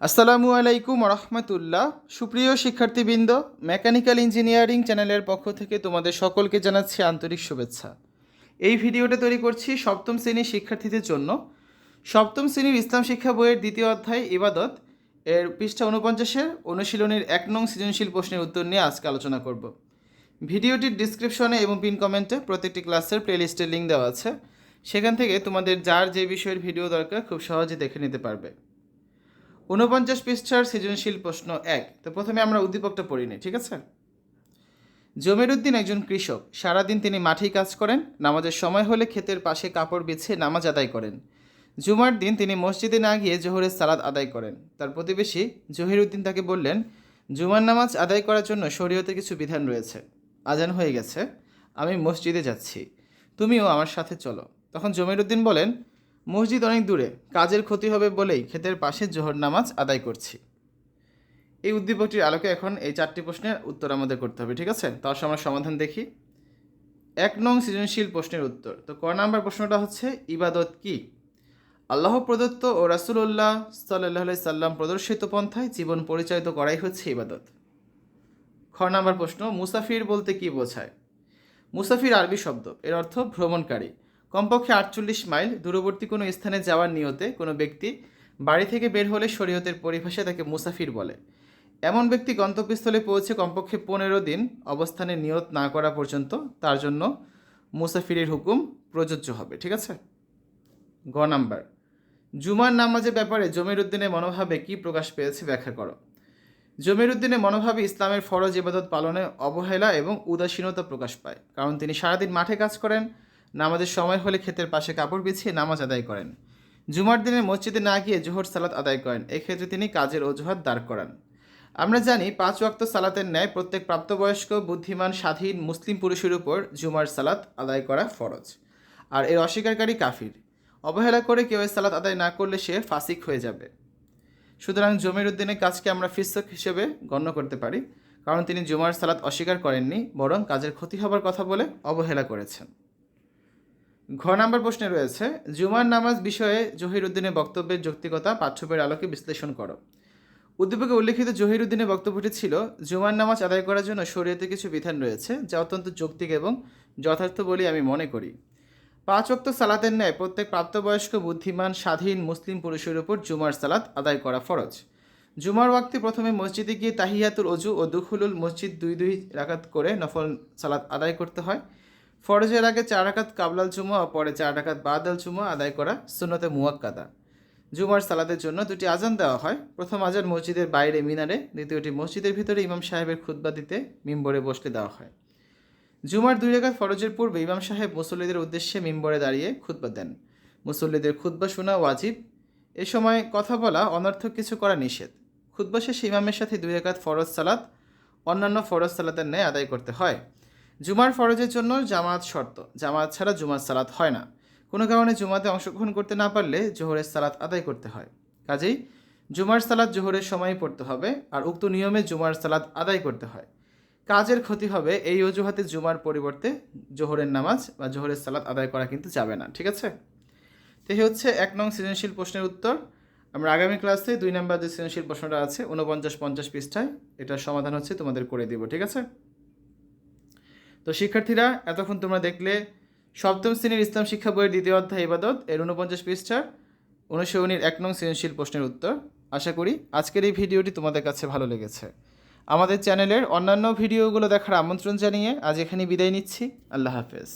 আসসালামু আলাইকুম রহমতুল্লাহ সুপ্রিয় শিক্ষার্থীবৃন্দ, মেকানিক্যাল ইঞ্জিনিয়ারিং চ্যানেলের পক্ষ থেকে তোমাদের সকলকে জানাচ্ছি আন্তরিক শুভেচ্ছা। এই ভিডিওটা তৈরি করছি সপ্তম শ্রেণির শিক্ষার্থীদের জন্য। সপ্তম শ্রেণির ইসলাম শিক্ষা বইয়ের দ্বিতীয় অধ্যায়, ইবাদত। এর পৃষ্ঠা উনপঞ্চাশের অনুশীলনের এক নং সৃজনশীল প্রশ্নের উত্তর নিয়ে আজকে আলোচনা করব। ভিডিওটির ডিসক্রিপশনে এবং পিন কমেন্টে প্রত্যেকটি ক্লাসের প্লেলিস্টের লিঙ্ক দেওয়া আছে। সেখান থেকে তোমাদের যার যে বিষয়ের ভিডিও দরকার খুব সহজে দেখে নিতে পারবে। ঊনপঞ্চাশ পৃষ্ঠার সৃজনশীল প্রশ্ন এক। তো প্রথমে আমরা উদ্দীপকটা পড়ি নিই ঠিক আছে? জমির উদ্দিন একজন কৃষক। সারাদিন তিনি মাঠেই কাজ করেন, নামাজের সময় হলে ক্ষেতের পাশে কাপড় বিছিয়ে নামাজ আদায় করেন। জুমার দিন তিনি মসজিদে না গিয়ে জোহরের সালাদ আদায় করেন। তার প্রতিবেশী জহিরুদ্দিন তাকে বললেন, জুমার নামাজ আদায় করার জন্য শরীয়তে কিছু বিধান রয়েছে। আজান হয়ে গেছে। আমি মসজিদে যাচ্ছি। তুমিও আমার সাথে চলো। তখন জমিরুদ্দিন বলেন মসজিদ অনেক দূরে, কাজের ক্ষতি হবে বলেই ক্ষেতের পাশে জোহর নামাজ আদায় করছি। এই উদ্দীপকটির আলোকে এখন এই চারটি প্রশ্নের উত্তর আমাদের করতে হবে, ঠিক আছে? তার আমরা সমাধান দেখি। এক নং সৃজনশীল প্রশ্নের উত্তর। তো ক নাম্বার প্রশ্নটা হচ্ছে, ইবাদত কি? আল্লাহ প্রদত্ত ও রাসুল্লাহ সাল্লাহ সাল্লাম প্রদর্শিত পন্থায় জীবন পরিচালিত করাই হচ্ছে ইবাদত। খ নাম্বার প্রশ্ন, মুসাফির বলতে কি বোঝায়? মুসাফির আরবি শব্দ, এর অর্থ ভ্রমণকারী। কমপক্ষে আটচল্লিশ মাইল দূরবর্তী কোনো স্থানে যাওয়ার নিয়তে কোনো ব্যক্তি বাড়ি থেকে বের হলে শরীয়তের পরিভাষায় তাকে মুসাফির বলে। এমন ব্যক্তি গন্তব্যস্থলে পৌঁছে কমপক্ষে পনেরো দিন অবস্থানে নিয়ত না করা পর্যন্ত তার জন্য মুসাফিরের হুকুম প্রযোজ্য হবে, ঠিক আছে? গ নাম্বার। জুমার নামাজের ব্যাপারে জমির উদ্দিনের মনোভাবে কি প্রকাশ পেয়েছে ব্যাখ্যা করো। জমির উদ্দিনের মনোভাবে ইসলামের ফরজ ইবাদত পালনে অবহেলা এবং উদাসীনতা প্রকাশ পায়, কারণ তিনি সারাদিন মাঠে কাজ করেন নামাজের সময় হলে ক্ষেতের পাশে কাপড় বিছিয়ে নামাজ আদায় করেন। জুমার দিনে মসজিদে না গিয়ে জোহর সালাত আদায় করেন, এক্ষেত্রে তিনি কাজের অজুহাত দাঁড় করান। আমরা জানি, পাঁচ ওয়াক্ত সালাতের ন্যায় প্রত্যেক প্রাপ্তবয়স্ক, বুদ্ধিমান, স্বাধীন, মুসলিম পুরুষের উপর জুমার সালাত আদায় করা ফরজ। আর এর অস্বীকারী কাফির। অবহেলা করে কেউ সালাত আদায় না করলে সে ফাসিক হয়ে যাবে। সুতরাং জমির উদ্দিনের কাজকে আমরা ফিসক হিসেবে গণ্য করতে পারি, কারণ তিনি জুমার সালাত অস্বীকার করেননি, বরং কাজের ক্ষতি হবার কথা বলে অবহেলা করেছেন। ঘ নাম্বার প্রশ্নে রয়েছে, জুমার নামাজ বিষয়ে জহিরুদ্দিনের বক্তব্যের যৌক্তিকতা পাঠ্যবের আলোকে বিশ্লেষণ করো। উদ্দীপকে উল্লেখিত জহিরুদ্দিনের বক্তব্যটি ছিল, জুমার নামাজ আদায় করার জন্য শরীয়তে কিছু বিধান রয়েছে, যা অত্যন্ত যৌক্তিক এবং যথার্থ বলে আমি মনে করি। পাঁচ অক্ত সালাতের ন্যায় প্রত্যেক প্রাপ্তবয়স্ক, বুদ্ধিমান, স্বাধীন মুসলিম পুরুষের উপর জুমার সালাত আদায় করা ফরজ। জুমার ওয়াক্তে প্রথমে মসজিদে গিয়ে তাহিয়াতুল অজু ও দুখুলুল মসজিদ দুই দুই রাকাত করে নফল সালাত আদায় করতে হয়। ফরজের আগে চার রাকাত কাবলাল ও পরে চার রাকাত বাদাল জুমা আদায় করা সুন্নতে মুয়াক্কাদা। জুমার সালাদের জন্য দুটি আজান দেওয়া হয়। প্রথম আজান মসজিদের বাইরে মিনারে, দ্বিতীয়টি মসজিদের ভিতরে ইমাম সাহেবের খুতবা দিতে মিম্বরে বসলে দেওয়া হয়। জুমার দুই রেখাত ফরজের পূর্বে ইমাম সাহেব মুসল্লিদের উদ্দেশ্যে মিম্বরে দাঁড়িয়ে খুতবা দেন। মুসল্লিদের খুতবা শোনা ওয়াজিব। এ সময় কথা বলা অনর্থক কিছু করা নিষেধ। খুতবা শেষে ইমামের সাথে দুই রেখাত ফরজ সালাত, অন্যান্য ফরজ সালাতের ন্যায় আদায় করতে হয়। জুমার ফরজের জন্য জামাত শর্ত। জামাত ছাড়া জুমার সালাত হয় না। কোনো কারণে জুমাতে অংশগ্রহণ করতে না পারলে জোহরের সালাত আদায় করতে হয়। কাজেই জুমার সালাত জোহরের সময় পড়তে হবে আর উক্ত নিয়মে জুমার সালাত আদায় করতে হয়। কাজের ক্ষতি হবে এই অজুহাতে জুমার পরিবর্তে জোহরের নামাজ বা জোহরের সালাত আদায় করা কিন্তু যাবে না। ঠিক আছে? তো এই হচ্ছে এক নং সৃজনশীল প্রশ্নের উত্তর। আমরা আগামী ক্লাসে দুই নম্বর যে সৃজনশীল প্রশ্নটা আছে, ঊনপঞ্চাশ পঞ্চাশ পৃষ্ঠায়, এটার সমাধান হচ্ছে তোমাদের করে দিব। ঠিক আছে? তো শিক্ষার্থীরা, এতক্ষণ তোমরা দেখলে সপ্তম শ্রেণির ইসলাম শিক্ষা বইয়ের দ্বিতীয় অধ্যায় ইবাদত, এর উনপঞ্চাশ পৃষ্ঠার উনির এক নং সৃজনশীল প্রশ্নের উত্তর। আশা করি আজকের এই ভিডিওটি তোমাদের কাছে ভালো লেগেছে। আমাদের চ্যানেলের অন্যান্য ভিডিওগুলো দেখার আমন্ত্রণ জানিয়ে আজ এখানে বিদায় নিচ্ছি। আল্লাহ হাফেজ।